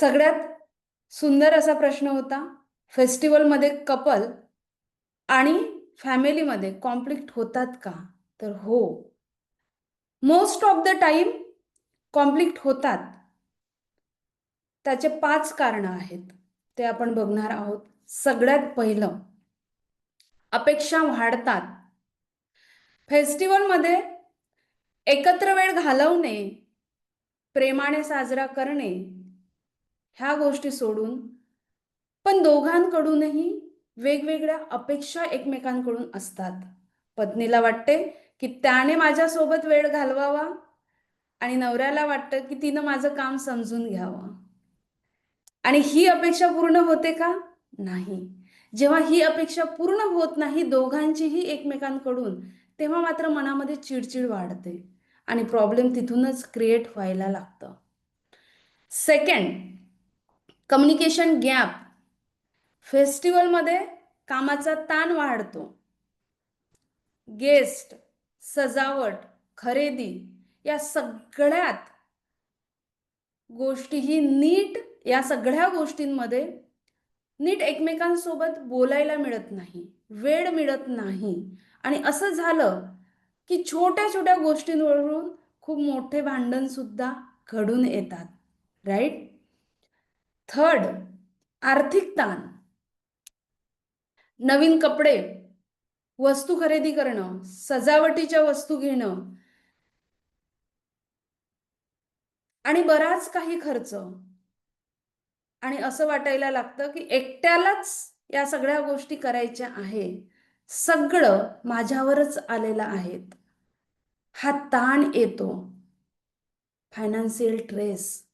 सगळ्यात सुंदर असा प्रश्न होता फेस्टिवलमध्ये कपल आणि फॅमिलीमध्ये कॉन्फ्लिक्ट होतात का? तर हो. Most of the time conflict होतात. त्याचे पाच कारणं आहेत. ते आपण बघणार आहोत. सगळ्यात पहिलं अपेक्षा वाढतात. फेस्टिवलमध्ये एकत्र वेळ घालवणे प्रेमाने साजरा करणे ह्या गोष्टी सोडून पण दोघांकडूनही वेगवेगळ्या अपेक्षा एकमेकांकडून असतात. पत्नीला वाटते की त्याने माझ्यासोबत वेळ घालवावा आणि नवऱ्याला वाटतं की तिनं माझं काम समजून घ्यावं. आणि ही अपेक्षा पूर्ण होते का? नाही. जेव्हा ही अपेक्षा पूर्ण होत नाही दोघांचीही एकमेकांकडून तेव्हा मात्र मनामध्ये चिडचिड वाढते आणि प्रॉब्लेम तिथूनच क्रिएट व्हायला लागतं. सेकंड कम्युनिकेशन गॅप फेस्टिवलमध्ये कामाचा ताण वाढतो. गेस्ट सजावट खरेदी या सगळ्यात गोष्टी ही नीट या सगळ्या गोष्टींमध्ये नीट एकमेकांसोबत बोलायला मिळत नाही वेळ मिळत नाही. आणि असं झालं की छोट्या छोट्या गोष्टींवरून खूप मोठे भांडण सुद्धा घडून येतात राईट थर्ड आर्थिक ताण नवीन कपडे वस्तू खरेदी करणं सजावटीच्या वस्तू घेणं आणि बराच काही खर्च. आणि असं वाटायला लागतं की एकट्यालाच या सगळ्या गोष्टी करायच्या आहे सगळं माझ्यावरच आलेलं आहेत. हा ताण येतो. फायनान्शियल ट्रेस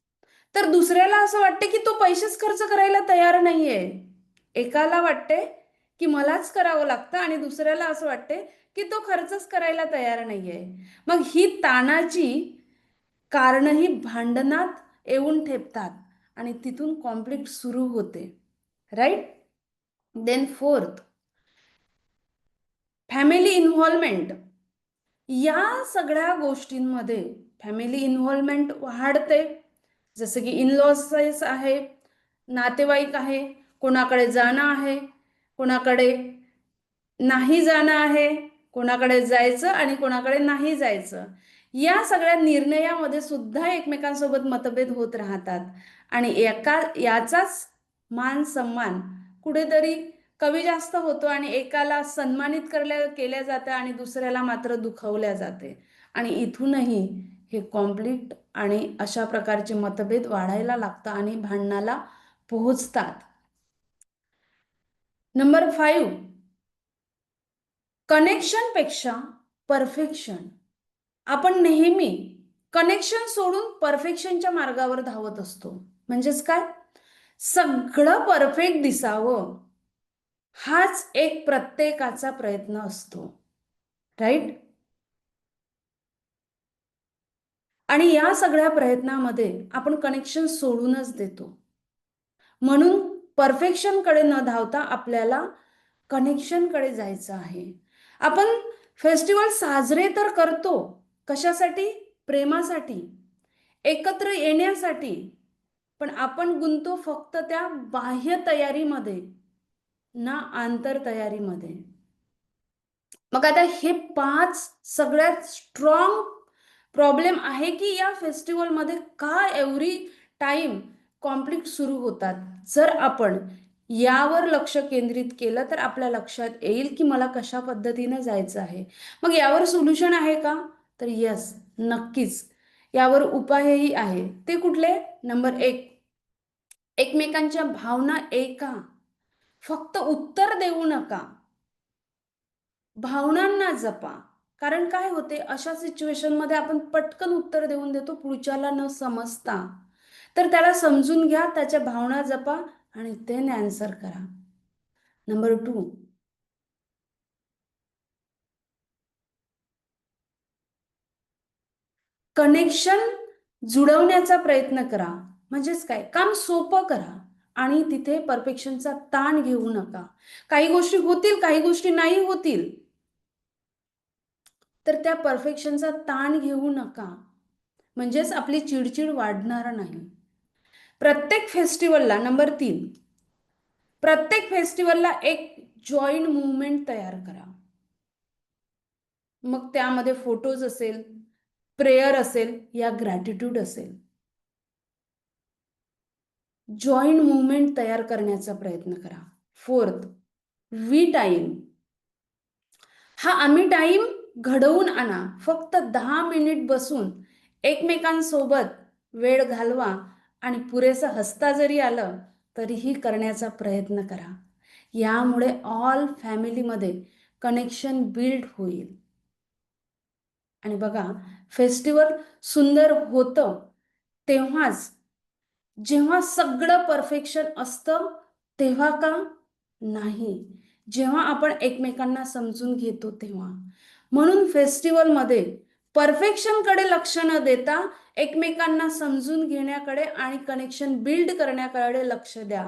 तर दुसऱ्याला असं वाटते की तो पैसेच खर्च करायला तयार नाहीये. एकाला वाटते की मलाच करावं लागतं आणि दुसऱ्याला असं वाटते की तो खर्चच करायला तयार नाहीये. मग ही ताणाची कारणं ही भांडणात येऊन ठेपतात आणि तिथून कॉन्फ्लिक्ट सुरू होते. Right then fourth family involvement या सगळ्या गोष्टींमध्ये फॅमिली इन्व्हॉल्वमेंट वाढते. जसं की इनलॉसेस आहे नातेवाईक आहे कोणाकडे जाणं आहे कोणाकडे नाही जाणं आहे कोणाकडे जायचं आणि कोणाकडे नाही जायचं. या सगळ्या निर्णयामध्ये सुद्धा एकमेकांसोबत मतभेद होत राहतात. आणि एका याचाच मान सन्मान कुठेतरी कमी जास्त होतो आणि एकाला सन्मानित करल्या केल्या जातं आणि दुसऱ्याला मात्र दुखवल्या जाते. आणि इथूनही हे कॉम्प्लिक्ट आणि अशा प्रकारचे मतभेद वाढायला लागतं आणि भांडणाला पोहोचतात. नंबर फाईव्ह कनेक्शनपेक्षा परफेक्शन आपण नेहमी कनेक्शन सोडून परफेक्शनच्या मार्गावर धावत असतो. म्हणजेच काय? सगळं परफेक्ट दिसावं. हाच एक प्रत्येकाचा प्रयत्न असतो. राईट आणि या सगळ्या प्रयत्नामध्ये आपण कनेक्शन सोडूनच देतो. म्हणून परफेक्शनकडे न धावता आपल्याला कनेक्शनकडे जायचं आहे. आपण फेस्टिवल साजरे तर करतो. कशासाठी? प्रेमासाठी. एकत्र येण्यासाठी. पण आपण गुंतो फक्त त्या बाह्य तयारीमध्ये ना आंतर तयारीमध्ये. मग आता हे पाच सगळ्यात स्ट्रॉंग प्रॉब्लेम आहे की या फेस्टिवलमध्ये का एव्हरी टाइम कॉन्फ्लिक्ट सुरू होतात? जर आपण यावर लक्ष केंद्रित केलं तर आपल्या लक्षात येईल की मला कशा पद्धतीने जायचं आहे. मग यावर सोल्युशन आहे का? तर यस नक्कीच. यावर उपायही आहे. ते कुठले? नंबर एक. एकमेकांच्या भावना एका. फक्त उत्तर देऊ नका. भावनांना जपा. कारण काय होते? अशा सिच्युएशनमध्ये आपण पटकन उत्तर देऊन देतो पुढच्याला न समजता. तर त्याला समजून घ्या त्याच्या भावना जपा आणि ते आन्सर करा. नंबर टू कनेक्शन जुळवण्याचा प्रयत्न करा. म्हणजेच काय? काम सोपं करा आणि तिथे परफेक्शनचा ताण घेऊ नका. काही गोष्टी होतील काही गोष्टी नाही होतील. तर त्या परफेक्शनचा ताण घेऊ नका. म्हणजेच आपली चिडचिड वाढणार नाही. प्रत्येक फेस्टिवलला नंबर तीन प्रत्येक फेस्टिवलला एक जॉईंट मुवमेंट तयार करा. मग त्यामध्ये फोटोज असेल प्रेयर असेल या ग्रॅटिट्यूड असेल. जॉईंट मुवमेंट तयार करण्याचा प्रयत्न करा. Fourth we time. हा आम्ही टाईम घडवून आणा. फक्त दहा मिनिट बसून एकमेकांसोबत वेळ घालवा आणि पुरेसं हसता जरी आलं तरीही करण्याचा प्रयत्न करा. यामुळे ऑल फॅमिलीमध्ये कनेक्शन बिल्ड होईल. आणि बघा फेस्टिवल सुंदर होतं तेव्हाच जेव्हा सगळं परफेक्शन असतं तेव्हा का नाही? जेव्हा आपण एकमेकांना समजून घेतो तेव्हा. म्हणून फेस्टिवलमध्ये परफेक्शनकडे लक्ष न देता एकमेकांना समजून घेण्याकडे आणि कनेक्शन बिल्ड करण्याकडे लक्ष द्या.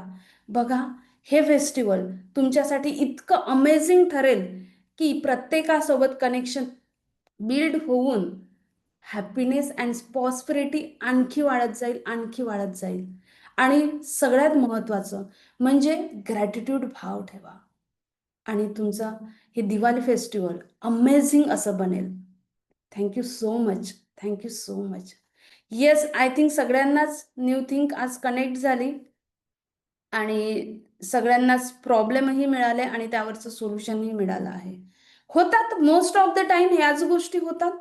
बघा हे फेस्टिवल तुमच्यासाठी इतकं अमेझिंग ठरेल की प्रत्येकासोबत कनेक्शन बिल्ड होऊन हॅपीनेस अँड पॉस्पिरिटी आणखी वाढत जाईल आणखी वाढत जाईल. आणि सगळ्यात महत्त्वाचं म्हणजे ग्रॅटिट्यूड भाव ठेवा. आणि तुमचं हे दिवाळी फेस्टिवल अमेझिंग असं बनेल. Thank you so much thank you so much yes I think सगळ्यांनाच न्यू थिंक आज कनेक्ट झाली. आणि सगळ्यांनाच प्रॉब्लेमही मिळाले आणि त्यावरचं सोल्युशनही मिळालं आहे. होतात मोस्ट ऑफ द टाइम ह्याच गोष्टी होतात.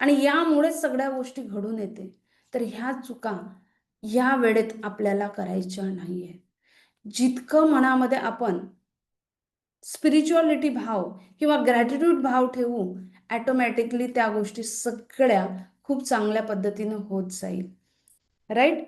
आणि यामुळेच सगळ्या गोष्टी घडून येते. तर ह्या चुका ह्या वेळेत आपल्याला करायच्या नाही आहेत जितकं मनामध्ये आपण स्पिरिच्युअलिटी भाव किंवा ग्रॅटिट्यूड भाव ठेवू ॲटोमॅटिकली त्या गोष्टी सगळ्या खूप चांगल्या पद्धतीनं होत जाईल. राईट